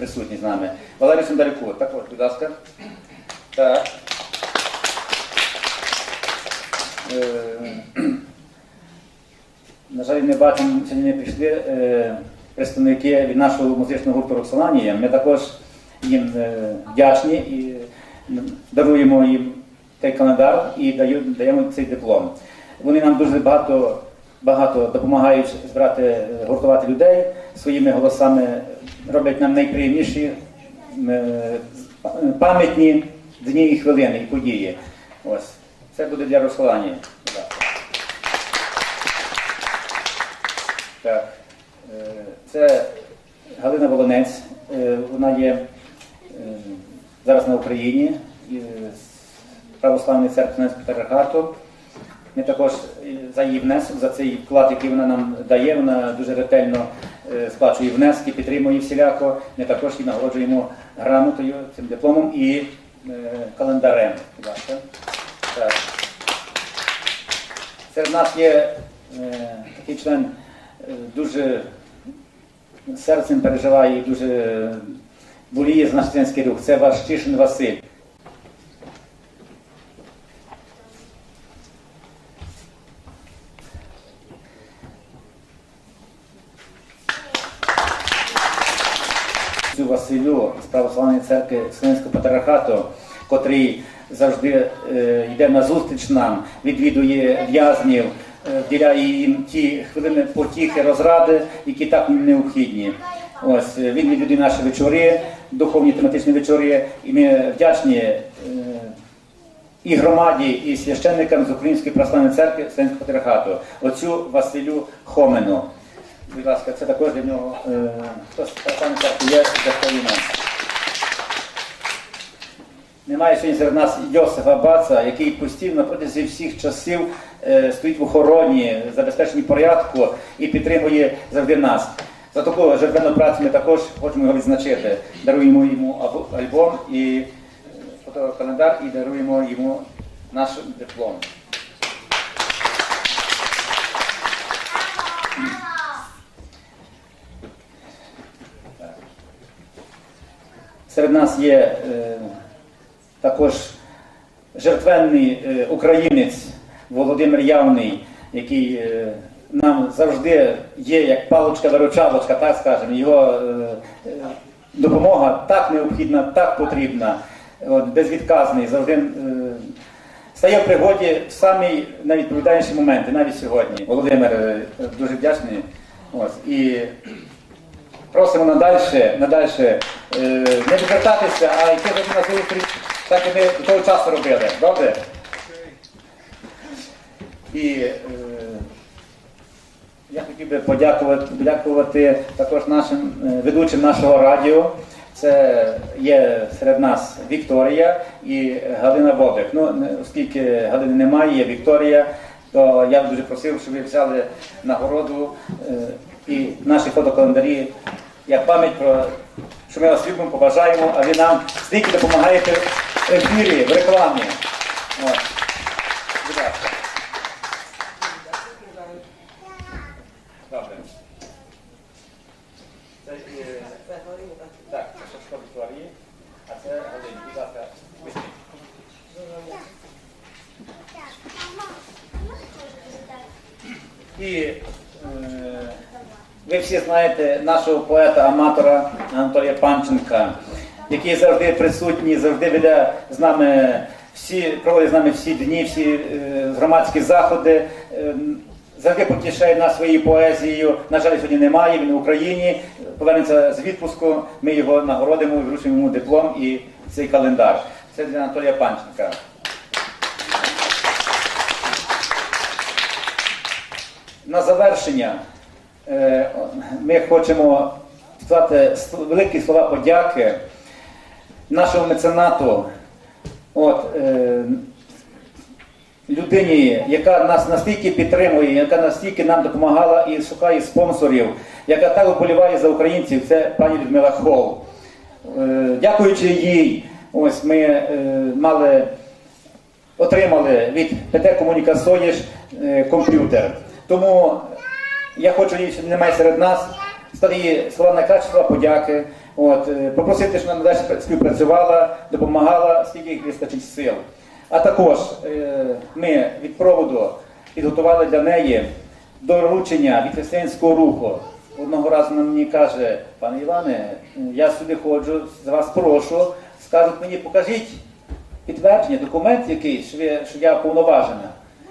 присутній з нами. Валерій Сондаляку. Так от, будь ласка. Так. Е, На жаль, не бачимо, сьогодні не прийшли е, представники від нашого музичного гурту Роксоланія. Ми також їм е, вдячні і даруємо їм цей календар і даємо цей диплом. Вони нам дуже багато, багато допомагають збирати, гуртувати людей своїми голосами, роблять нам найприємніші е, пам'ятні дні і хвилини і події. Ось. Це буде для Роксоланії. Так. Е, Це Галина Волонець. Е, Вона є зараз на Україні Православної церкви Патріархату. Ми також е, за її внесок, за цей вклад, який вона нам дає, вона дуже ретельно е, сплачує внески, підтримує всіляко. Ми також її нагороджуємо грамотою, цим дипломом і е, календарем. Серед нас є такий член дуже серцем переживає і дуже боліє за наш рух. Це ваш Тишин Василь. Цю Василю з Православної церкви Вселенського патріархату, котрий завжди е, йде на зустріч нам, відвідує в'язнів, е, вділяє їм ті хвилини потіхи, розради, які так необхідні. Ось е, він відвідує наші вечори, духовні тематичні вечори, і ми вдячні е, і громаді, і священникам з Української православної церкви Вселенського патріархату, отцю Василю Хомену. Будь ласка, це також для нього е, хто з православної церкви є доповіна. Немає сьогодні серед нас Йосифа Баца, який постійно протягом всіх часів е, стоїть в охороні, забезпеченні порядку і підтримує завжди нас. За таку жертвенну працю ми також хочемо його відзначити. Даруємо йому альбом і е, фотокалендар і даруємо йому наш диплом. Серед нас є е, також жертвенний е, українець Володимир Явний, який е, нам завжди є як палочка-виручалочка, так скажемо. Його е, допомога так необхідна, так потрібна, от, безвідказний, завжди стає в пригоді в самі найвідповідальніші моменти, навіть сьогодні. Володимир дуже вдячний. Ось, і Просимо надальше, надальше не відвертатися, а йти на зустріч, так як ми до того часу робили. Добре? І е, я хотів би подякувати, подякувати також нашим е, ведучим нашого радіо. Це є серед нас Вікторія і Галина Бобик. Ну, оскільки Галини немає, є Вікторія, то я б дуже просив, щоб ви взяли нагороду е, і наші фотокалендарі як пам'ять про що ми вас любимо, побажаємо, а ви нам стільки допомагаєте ефірі, в рекламі. Добре. Е, так, це Шашко Вікторії, а це візьміть. І е, ви всі знаєте нашого поета-аматора Анатолія Панченка, який завжди присутній, завжди веде з нами всі, проводить з нами всі дні, всі е, громадські заходи. е, Завжди потішає нас своєю поезією. На жаль, сьогодні немає. Він в Україні. Повернеться з відпуску. Ми його нагородимо, вручимо йому диплом і цей календар. Це для Анатолія Панченка. На завершення е, ми хочемо сказати великі слова подяки нашому меценату, от, е, людині, яка нас настільки підтримує, яка настільки нам допомагала і шукає спонсорів, яка так вболіває за українців, це пані Людмила Хол. Е, дякуючи їй, ось ми е, мали отримали від ПТ Комунікасоєш е, комп'ютер. Тому я хочу, її, що немає серед нас, стати слова слова подяки, От, е, попросити, щоб вона далі співпрацювала, допомагала, скільки їх вистачить сил. А також е, ми від проводу підготували для неї доручення від християнського руху. Одного разу вона мені каже, пане Іване, я сюди ходжу, з вас прошу, скажуть мені, покажіть підтвердження, документ якийсь, що, я повноважена.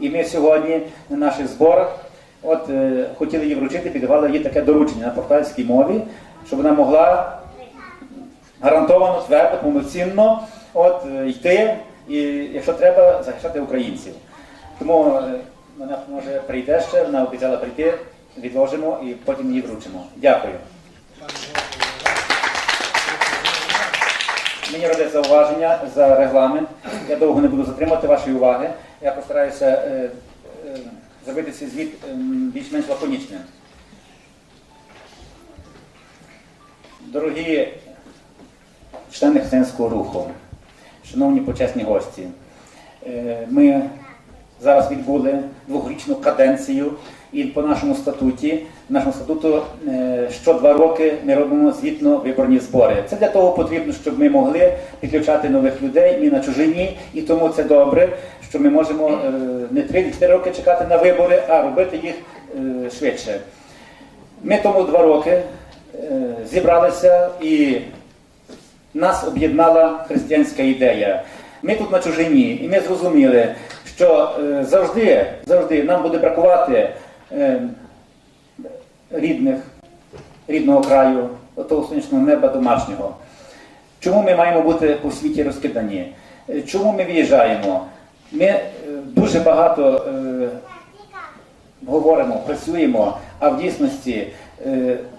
І ми сьогодні на наших зборах от, е, хотіли їй вручити, піддавали їй таке доручення на португальській мові, щоб вона могла гарантовано, твердо, повноцінно от, е, йти і, якщо треба, захищати українців. Тому е, вона може прийде ще, вона обіцяла прийти, відложимо і потім її вручимо. Дякую. Мені роблять зауваження за регламент. Я довго не буду затримати вашої уваги. Я постараюся е, е, зробити цей звіт ем, більш-менш лаконічним. Дорогі члени християнського руху, шановні почесні гості, е, ми зараз відбули двохрічну каденцію, і по нашому статуті, нашому статуту, е, що два роки ми робимо звітно-виборні збори. Це для того потрібно, щоб ми могли підключати нових людей. Ми на чужині, і тому це добре, що ми можемо е, не 3-4 роки чекати на вибори, а робити їх швидше. Ми тому два роки зібралися і нас об'єднала християнська ідея. Ми тут на чужині, і ми зрозуміли, що е, завжди, завжди нам буде бракувати е, рідних, рідного краю, того сонячного неба домашнього. Чому ми маємо бути по світі розкидані? Е, Чому ми виїжджаємо? Ми дуже багато говоримо, працюємо, а в дійсності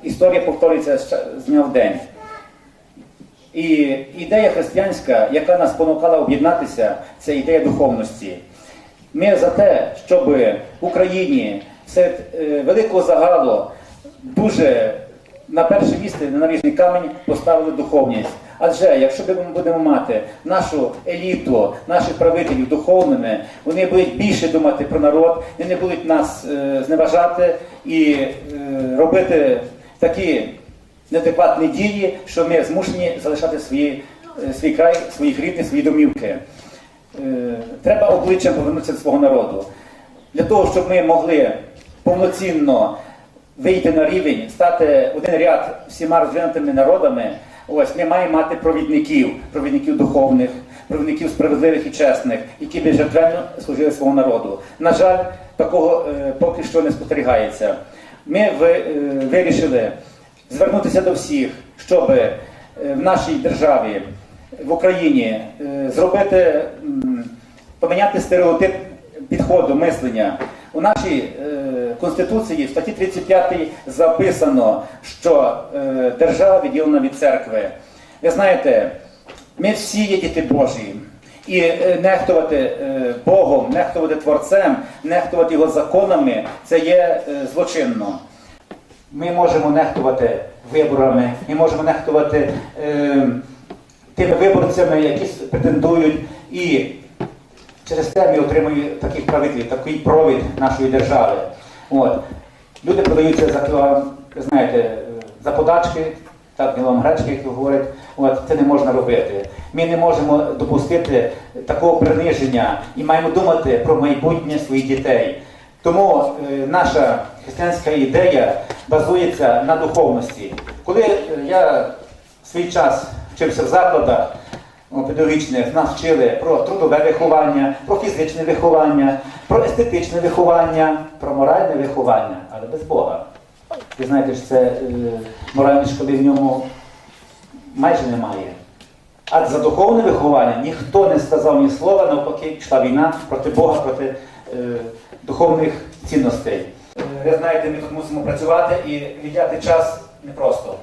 історія повторюється з дня в день. І ідея християнська, яка нас спонукала об'єднатися, це ідея духовності. Ми за те, щоб в Україні серед е, великого загалу дуже на перше місце, на наріжний камінь поставили духовність. Адже якщо ми будемо мати нашу еліту, наших правителів духовними, вони будуть більше думати про народ, вони не будуть нас е, зневажати і е, робити такі неадекватні дії, що ми змушені залишати свої, е, свій край, своїх рідних, свої домівки. Е, Треба обличчям повернутися до свого народу. Для того, щоб ми могли повноцінно вийти на рівень, стати один ряд всіма розвинутими народами, ось ми маємо мати провідників, провідників духовних, провідників справедливих і чесних, які би жертвенно служили свого народу. На жаль, такого е, поки що не спостерігається. Ми ви- е, вирішили звернутися до всіх, щоб е, в нашій державі, в Україні е, зробити, поміняти стереотип підходу, мислення. У нашій е, Конституції в статті 35 записано, що е, держава відділена від церкви. Ви знаєте, ми всі є діти Божі. І е, нехтувати е, Богом, нехтувати Творцем, нехтувати його законами це є е, злочинно. Ми можемо нехтувати виборами, ми можемо нехтувати е, тими виборцями, які претендують, і через це ми отримуємо таких правителів, такий провід нашої держави. От. Люди продаються за кілограм, знаєте, за подачки, так, кілограм гречки, як говорять, от, це не можна робити. Ми не можемо допустити такого приниження і маємо думати про майбутнє своїх дітей. Тому е, наша християнська ідея базується на духовності. Коли е, я свій час вчився в закладах педагогічних, нас вчили про трудове виховання, про фізичне виховання, про естетичне виховання, про моральне виховання, але без Бога. Ви знаєте, що це е, моральної школи в ньому майже немає. А за духовне виховання ніхто не сказав ні слова, навпаки, йшла війна проти Бога, проти духовних цінностей. Е, ви знаєте, ми тут мусимо працювати і віддяти час непросто.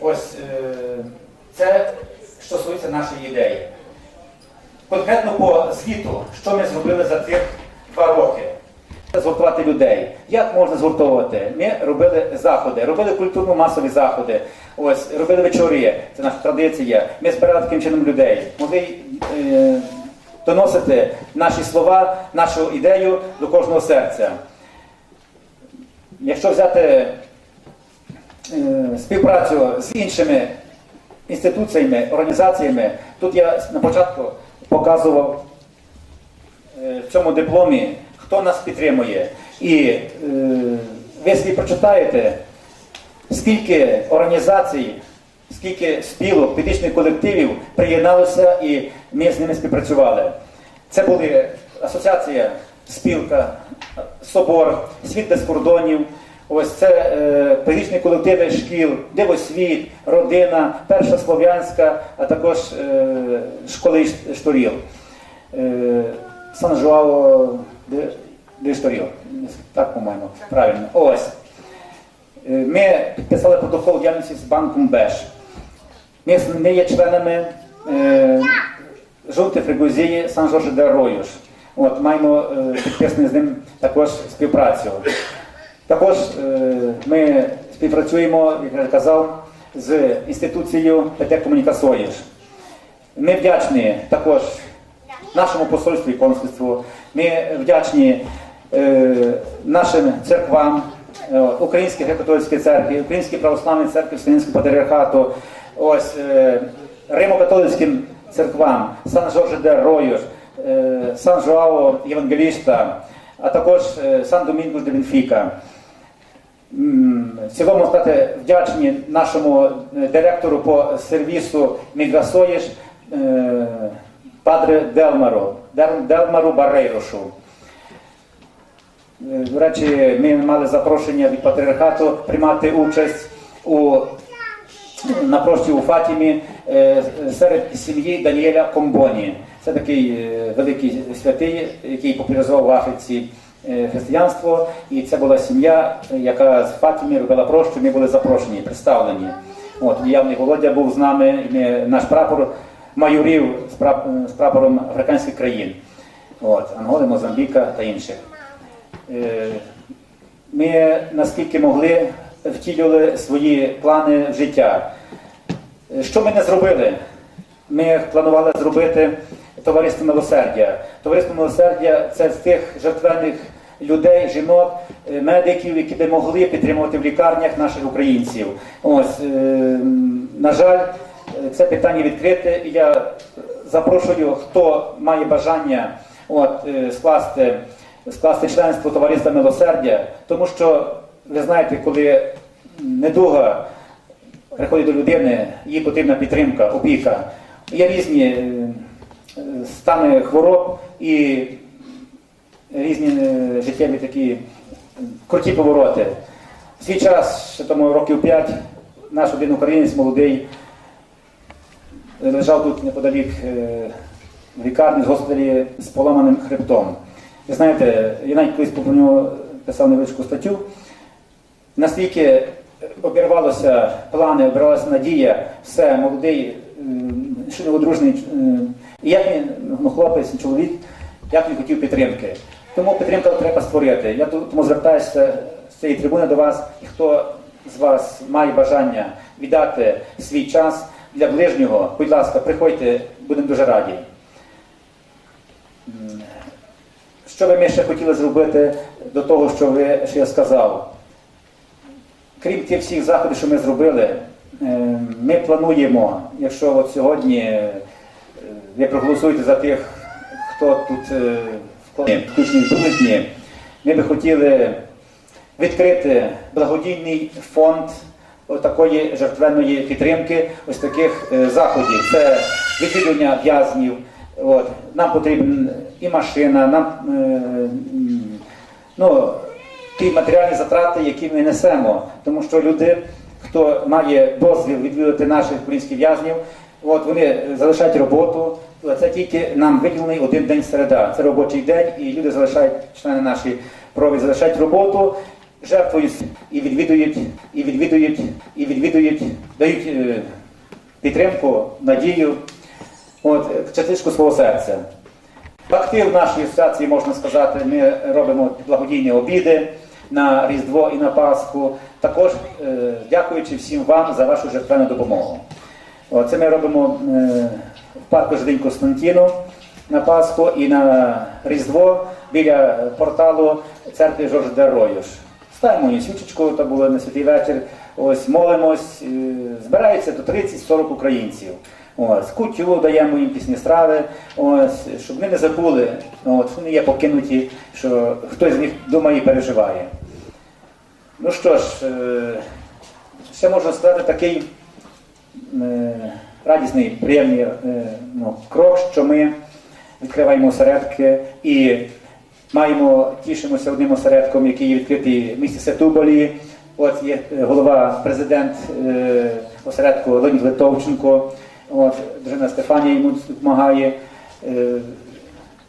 Ось е, це що стосується нашої ідеї. Конкретно по звіту, що ми зробили за цих два роки. Згуртувати людей. Як можна згуртовувати? Ми робили заходи, робили культурно-масові заходи, ось, робили вечори, це наша традиція. Ми збирали таким чином людей, могли е, доносити наші слова, нашу ідею до кожного серця. Якщо взяти е, співпрацю з іншими інституціями, організаціями. Тут я на початку показував е, в цьому дипломі, хто нас підтримує. І е, ви собі прочитаєте, скільки організацій, скільки спілок, політичних колективів приєдналося і ми з ними співпрацювали. Це були асоціація, спілка, собор, світ без кордонів. Ось це е, політичні колективи шкіл, дивосвіт, родина, перша слов'янська, а також е, школи шторіл. Е, Сан Жуао де, де шторіл. Так, по-моєму, правильно. Ось. Е, Ми підписали протокол діяльності з банком БЕШ. Ми, є членами е, жовтої фригузії сан жорж де Ройош. От, маємо е, підписану з ним також співпрацю. Також е, ми співпрацюємо, як я казав, з інституцією ПТ Комунікасоїш. Ми вдячні також нашому посольству і консульству. Ми вдячні е, нашим церквам, е, Українській греко-католицькій церкві, Українській православній церкві Вселенського патріархату, е, Римо-католицьким церквам, Сан Жорж де Ройош, е, Сан Жуао Євангеліста, а також Сан Домінгус де Бенфіка. В цілому стати вдячні нашому директору по сервісу Міграсоїш е, Падре Делмару, Делмару Барейрошу. Е, До речі, ми мали запрошення від патріархату приймати участь у на прощі у Фатімі е, серед сім'ї Даніеля Комбоні. Це такий е, великий святий, який популяризував в Африці е, християнство. І це була сім'я, е, яка з Фатімі робила прощу. Ми були запрошені, представлені. От явний Володя був з нами, ми, наш прапор майорів з прапором африканських країн. От, Анголи, Мозамбіка та інших. Е, Ми наскільки могли втілювали свої плани в життя. Е, Що ми не зробили? Ми планували зробити товариство милосердя. Товариство милосердя це з тих жертвенних людей, жінок, е, медиків, які би могли підтримувати в лікарнях наших українців. Ось, на жаль, це питання відкрите. Я запрошую, хто має бажання от, скласти, скласти членство товариства милосердя, тому що ви знаєте, коли недуга приходить до людини, їй потрібна підтримка, опіка. Є різні е, стани хвороб і різні е, життєві такі круті повороти. В свій час, ще тому років 5, наш один українець молодий лежав тут неподалік е, в лікарні з госпіталі з поламаним хребтом. Ви знаєте, я навіть колись про нього писав невеличку статтю. Настільки обірвалося плани, обірвалася надія, все, молодий, неодружний, і як він, ну, хлопець, чоловік, як він хотів підтримки. Тому підтримка треба створити. Я тому звертаюся з цієї трибуни до вас, і хто з вас має бажання віддати свій час для ближнього, будь ласка, приходьте, будемо дуже раді. Що би ми ще хотіли зробити до того, що ви що я сказав? Крім тих всіх заходів, що ми зробили, е, ми плануємо, якщо от сьогодні е, ви проголосуєте за тих, хто тут е, вкладає включені ми би хотіли відкрити благодійний фонд такої жертвенної підтримки, ось таких заходів. Це відвідування в'язнів. От. Нам потрібна і машина, нам е, ну, ті матеріальні затрати, які ми несемо. Тому що люди, хто має дозвіл відвідати наших українських в'язнів, от вони залишають роботу. Це тільки нам виділений один день середа. Це робочий день, і люди залишають, члени нашої провід залишають роботу, жертвують і відвідують, і відвідують, і відвідують, дають е, підтримку, надію, от, частичку свого серця. Актив нашої асоціації, можна сказати, ми робимо благодійні обіди на Різдво і на Пасху. Також е, дякуючи всім вам за вашу жертвену допомогу. Це ми робимо е, в парку Ждень Константіну на Пасху і на Різдво біля порталу церкви Жорж де Ройош. Ставимо її свічечку, то було на святий вечір. ось молимось, е, збирається до 30-40 українців. Ось, кутю даємо їм пісні страви, ось, щоб вони не забули, от, вони є покинуті, що хтось з них думає і переживає. Ну що ж, е, ще можна сказати такий е, радісний, приємний е, ну, крок, що ми відкриваємо осередки і маємо, тішимося одним осередком, який відкритий в місті Сетуболі. От є голова, президент осередку Леонід Литовченко. От, дружина Стефанія йому допомагає. Е,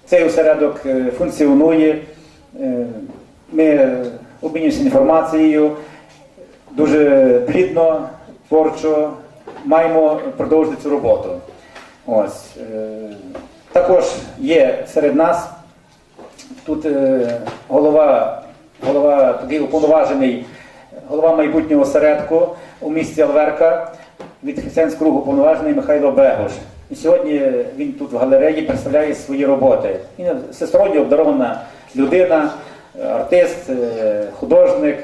цей осередок е, функціонує. Е, Ми обмінюємося інформацією дуже плідно, творчо маємо продовжити цю роботу. Ось. Також є серед нас тут голова, голова такий уповноважений, голова майбутнього осередку у місті Алверка від християнського руху уповноважений Михайло Бегош. І сьогодні він тут в галереї представляє свої роботи. Він всесторонньо обдарована людина, артист, е, художник.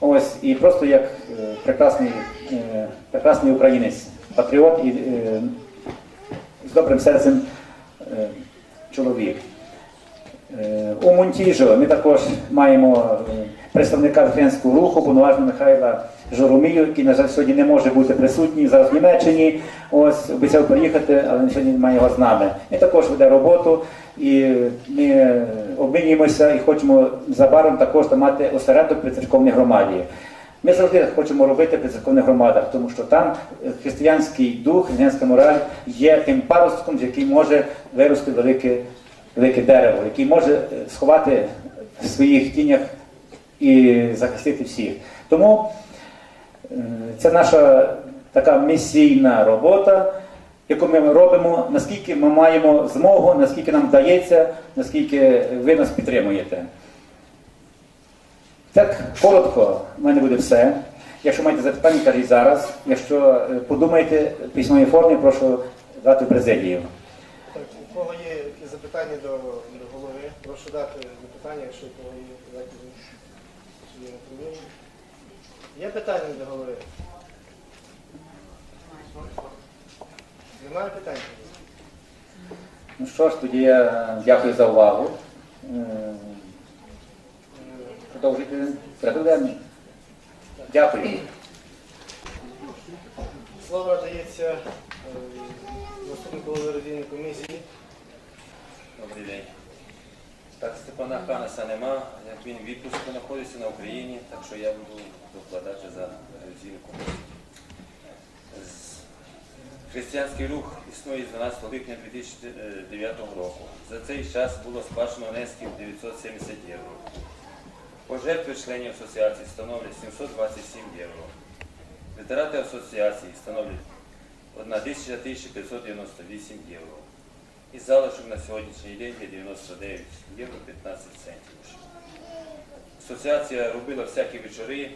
Ось і просто як е, прекрасний, е, прекрасний українець, патріот і з добрим серцем чоловік. У Монтіжо ми також маємо представника християнського руху, повноважного Михайла Жоромію, який, на жаль, сьогодні не може бути присутній зараз в Німеччині. Ось обіцяв приїхати, але сьогодні немає його з нами. Він також веде роботу, і ми обмінюємося і хочемо незабаром також мати осередок при церковній громаді. Ми завжди хочемо робити при церковних громадах, тому що там християнський дух, християнська мораль є тим паростком, з який може вирости велике, велике дерево, який може сховати в своїх тінях і захистити всіх. Тому це наша така місійна робота, яку ми робимо, наскільки ми маємо змогу, наскільки нам вдається, наскільки ви нас підтримуєте. Так, коротко, в мене буде все. Якщо маєте запитання, кажіть зараз. Якщо е, подумаєте в письмовій формі, прошу дати президію. Так, у кого є якісь запитання до, до голови, прошу дати запитання, якщо у кого є дайте, є питання до голови? Немає питань? Ну що ж, тоді я дякую за увагу. Е, Продовжуйте порядок. Дякую. Слово надається е, заступнику голови комісії. Добрий день. Так, Степана Ханаса нема, як він в відпуску знаходиться на Україні, так що я буду докладати за ревізійну комісію. З- Християнський рух існує з 12 липня 2009 року. За цей час було сплачено внесків 970 євро. Пожертви членів асоціації становлять 727 євро. Витрати асоціації становлять 1598 євро. І залишок на сьогоднішній день є 99 євро 15 центів. Асоціація робила всякі вечори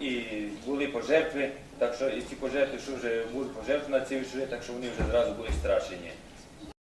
і були пожертви, так що і ці пожертви, що вже були пожертви на ці вечори, так що вони вже зразу були страшені.